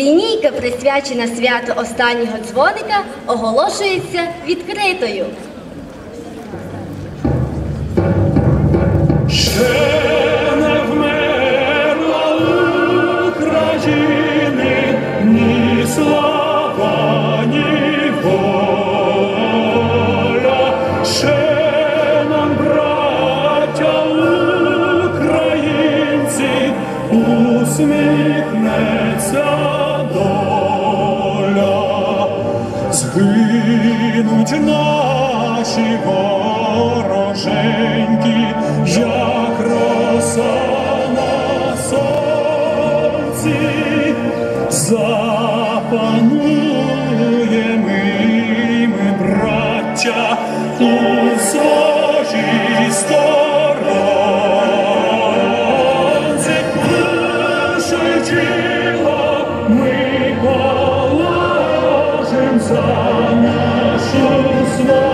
Лінійка, присвячена святу останнього дзвоника, оголошується відкритою. Гинуть наші вороженьки, як роса на сонці, запануємо ми, браття, у сожі сторонці, пушучи ми поле за нашу свободу.